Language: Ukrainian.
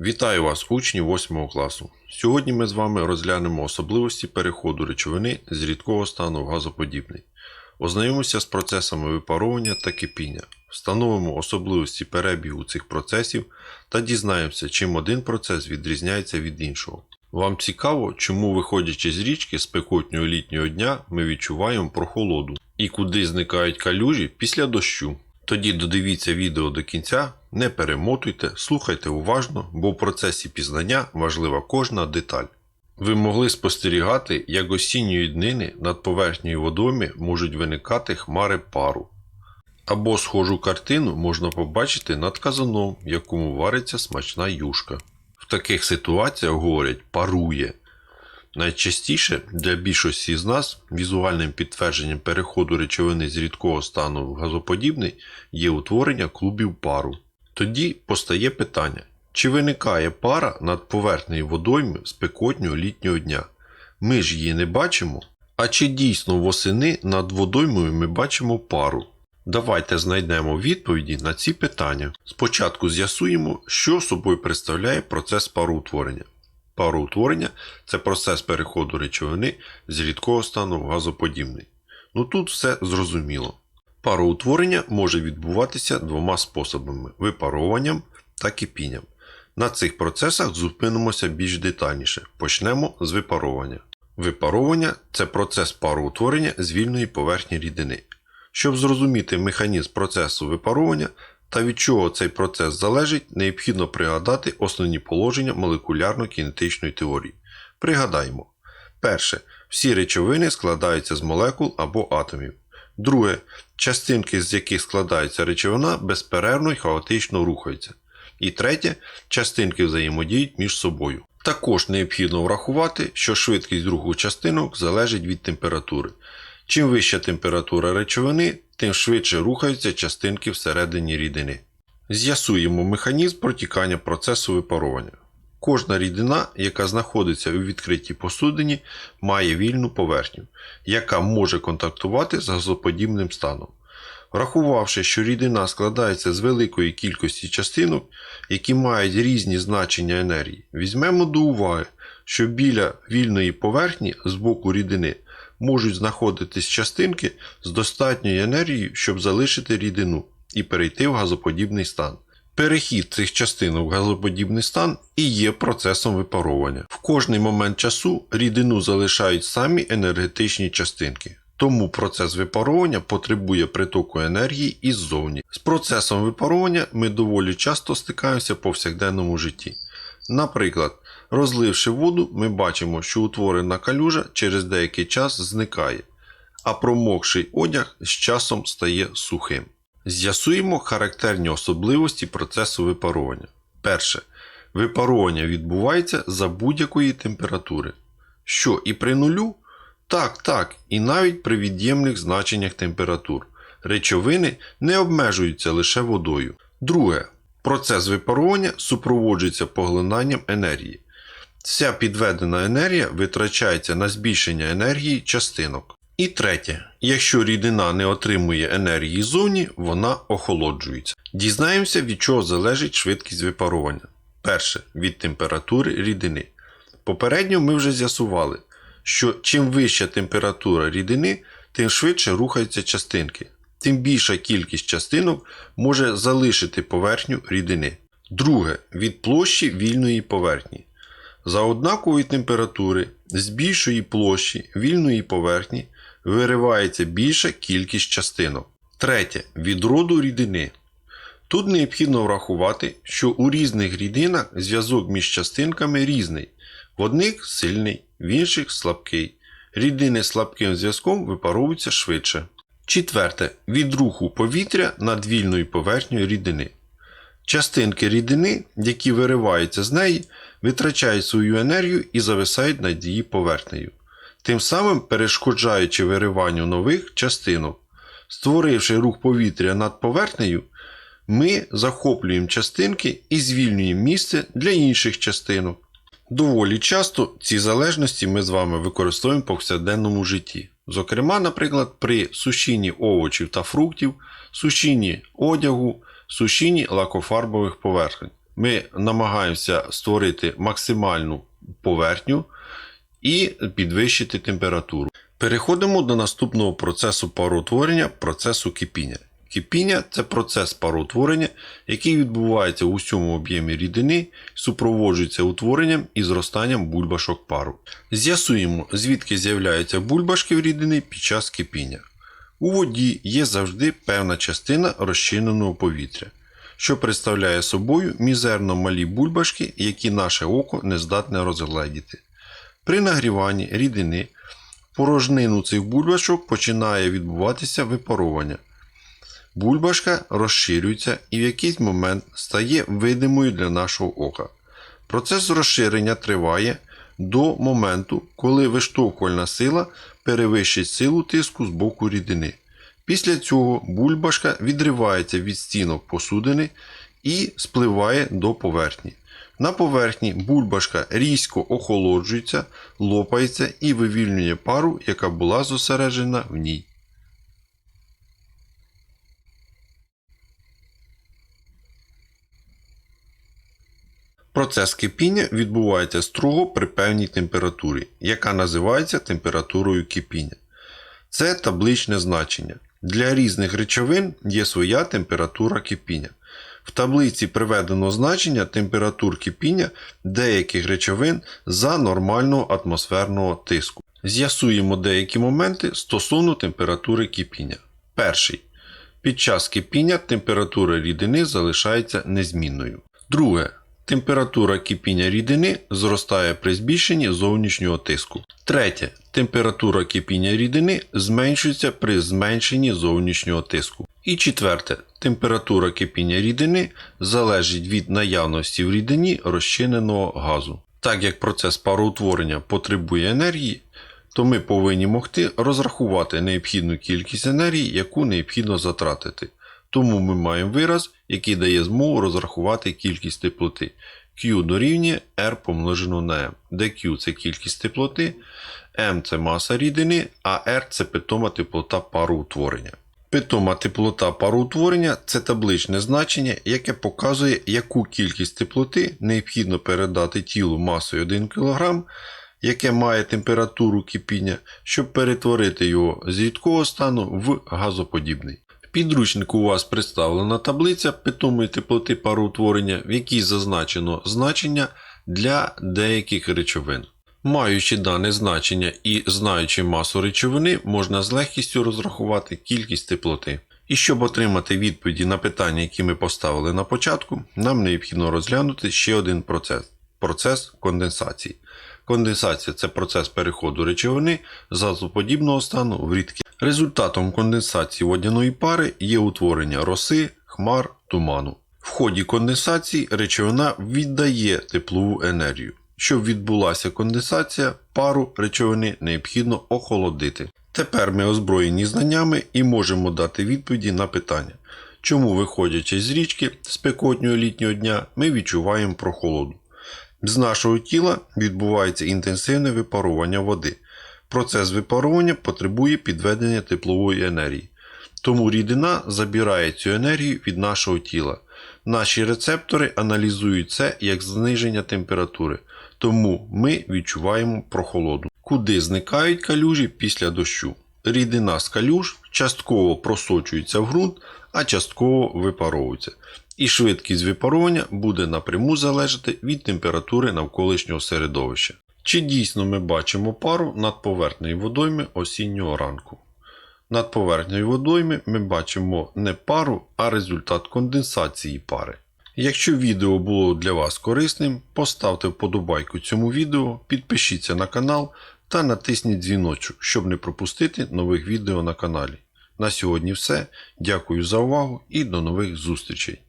Вітаю вас, учні 8 класу. Сьогодні ми з вами розглянемо особливості переходу речовини з рідкого стану в газоподібний. Ознайомимося з процесами випаровування та кипіння, встановимо особливості перебігу цих процесів та дізнаємося, чим один процес відрізняється від іншого. Вам цікаво, чому, виходячи з річки спекотнього літнього дня, ми відчуваємо прохолоду і куди зникають калюжі після дощу. Тоді додивіться відео до кінця, не перемотуйте, слухайте уважно, бо в процесі пізнання важлива кожна деталь. Ви могли спостерігати, як осінньої днини над поверхнею водойми можуть виникати хмари пару. Або схожу картину можна побачити над казаном, в якому вариться смачна юшка. В таких ситуаціях говорять парує. Найчастіше для більшості з нас візуальним підтвердженням переходу речовини з рідкого стану в газоподібний є утворення клубів пару. Тоді постає питання, чи виникає пара над поверхнею водойми спекотнього літнього дня? Ми ж її не бачимо. А чи дійсно восени над водоймою ми бачимо пару? Давайте знайдемо відповіді на ці питання. Спочатку з'ясуємо, що собою представляє процес пароутворення. Пароутворення це процес переходу речовини з рідкого стану в газоподібний. Ну тут все зрозуміло. Пароутворення може відбуватися двома способами випаровуванням та кипінням. На цих процесах зупинимося більш детальніше. Почнемо з випаровування. Випаровування це процес пароутворення з вільної поверхні рідини. Щоб зрозуміти механізм процесу випаровування та від чого цей процес залежить, необхідно пригадати основні положення молекулярно-кінетичної теорії. Пригадаємо. Перше. Всі речовини складаються з молекул або атомів. Друге. Частинки, з яких складається речовина, безперервно й хаотично рухаються. І третє. Частинки взаємодіють між собою. Також необхідно врахувати, що швидкість руху частинок залежить від температури. Чим вища температура речовини, тим швидше рухаються частинки всередині рідини. З'ясуємо механізм протікання процесу випаровування. Кожна рідина, яка знаходиться у відкритій посудині, має вільну поверхню, яка може контактувати з газоподібним станом. Врахувавши, що рідина складається з великої кількості частинок, які мають різні значення енергії, візьмемо до уваги, що біля вільної поверхні з боку рідини можуть знаходитись частинки з достатньою енергією, щоб залишити рідину і перейти в газоподібний стан. Перехід цих частинок в газоподібний стан і є процесом випаровування. В кожний момент часу рідину залишають самі енергетичні частинки. Тому процес випаровування потребує притоку енергії іззовні. З процесом випаровування ми доволі часто стикаємося в повсякденному житті. Наприклад, розливши воду, ми бачимо, що утворена калюжа через деякий час зникає, а промокший одяг з часом стає сухим. З'ясуємо характерні особливості процесу випаровування. Перше. Випаровування відбувається за будь-якої температури. Що і при нулю? Так, так, і навіть при від'ємних значеннях температур. Речовини не обмежуються лише водою. Друге. Процес випаровування супроводжується поглинанням енергії. Вся підведена енергія витрачається на збільшення енергії частинок. І третє, якщо рідина не отримує енергії ззовні, вона охолоджується. Дізнаємося, від чого залежить швидкість випарування. Перше від температури рідини. Попередньо ми вже з'ясували, що чим вища температура рідини, тим швидше рухаються частинки, тим більша кількість частинок може залишити поверхню рідини. Друге від площі вільної поверхні. За однакової температури з більшої площі вільної поверхні виривається більша кількість частинок. Третє. Від роду рідини. Тут необхідно врахувати, що у різних рідинах зв'язок між частинками різний. В одних сильний, в інших слабкий. Рідини з слабким зв'язком випаровуються швидше. Четверте. Від руху повітря над вільною поверхнею рідини. Частинки рідини, які вириваються з неї, витрачають свою енергію і зависають над її поверхнею, тим самим перешкоджаючи вириванню нових частинок. Створивши рух повітря над поверхнею, ми захоплюємо частинки і звільнюємо місце для інших частинок. Доволі часто ці залежності ми з вами використовуємо в повсякденному житті. Зокрема, наприклад, при сушінні овочів та фруктів, сушінні одягу, сушінні лакофарбових поверхонь. Ми намагаємося створити максимальну поверхню і підвищити температуру. Переходимо до наступного процесу пароутворення процесу кипіння. Кипіння це процес пароутворення, який відбувається у всьому об'ємі рідини, супроводжується утворенням і зростанням бульбашок пару. З'ясуємо, звідки з'являються бульбашки в рідини під час кипіння. У воді є завжди певна частина розчиненого повітря, що представляє собою мізерно малі бульбашки, які наше око не здатне розгледіти. При нагріванні рідини порожнину цих бульбашок починає відбуватися випаровування. Бульбашка розширюється і в якийсь момент стає видимою для нашого ока. Процес розширення триває до моменту, коли виштовхувальна сила перевищить силу тиску з боку рідини. Після цього бульбашка відривається від стінок посудини і спливає до поверхні. На поверхні бульбашка різко охолоджується, лопається і вивільнює пару, яка була зосереджена в ній. Процес кипіння відбувається строго при певній температурі, яка називається температурою кипіння. Це табличне значення. Для різних речовин є своя температура кипіння. В таблиці приведено значення температур кипіння деяких речовин за нормального атмосферного тиску. З'ясуємо деякі моменти стосовно температури кипіння. Перший. Під час кипіння температура рідини залишається незмінною. Друге. Температура кипіння рідини зростає при збільшенні зовнішнього тиску. Третє. Температура кипіння рідини зменшується при зменшенні зовнішнього тиску. І четверте. Температура кипіння рідини залежить від наявності в рідині розчиненого газу. Так як процес пароутворення потребує енергії, то ми повинні могти розрахувати необхідну кількість енергії, яку необхідно затратити. Тому ми маємо вираз, який дає змогу розрахувати кількість теплоти. Q дорівнює R помножено на M, де Q це кількість теплоти, M це маса рідини, а R це питома теплота пароутворення. Питома теплота пароутворення це табличне значення, яке показує, яку кількість теплоти необхідно передати тілу масою 1 кг, яке має температуру кипіння, щоб перетворити його з рідкого стану в газоподібний. Підручнику у вас представлена таблиця питомої теплоти пароутворення, в якій зазначено значення для деяких речовин. Маючи дане значення і знаючи масу речовини, можна з легкістю розрахувати кількість теплоти. І щоб отримати відповіді на питання, які ми поставили на початку, нам необхідно розглянути ще один процес процес конденсації. Конденсація це процес переходу речовини з газоподібного стану в рідке. Результатом конденсації водяної пари є утворення роси, хмар, туману. В ході конденсації речовина віддає теплову енергію. Щоб відбулася конденсація, пару речовини необхідно охолодити. Тепер ми озброєні знаннями і можемо дати відповіді на питання, чому, виходячи з річки спекотнього літнього дня, ми відчуваємо прохолоду. З нашого тіла відбувається інтенсивне випарування води. Процес випарування потребує підведення теплової енергії. Тому рідина забирає цю енергію від нашого тіла. Наші рецептори аналізують це як зниження температури, тому ми відчуваємо прохолоду. Куди зникають калюжі після дощу? Рідина з калюж частково просочується в ґрунт, а частково випаровується. І швидкість випаровування буде напряму залежати від температури навколишнього середовища. Чи дійсно ми бачимо пару над поверхнею водойми осіннього ранку? Над поверхнею водойми ми бачимо не пару, а результат конденсації пари. Якщо відео було для вас корисним, поставте вподобайку цьому відео, підпишіться на канал та натисніть дзвіночок, щоб не пропустити нових відео на каналі. На сьогодні все. Дякую за увагу і до нових зустрічей!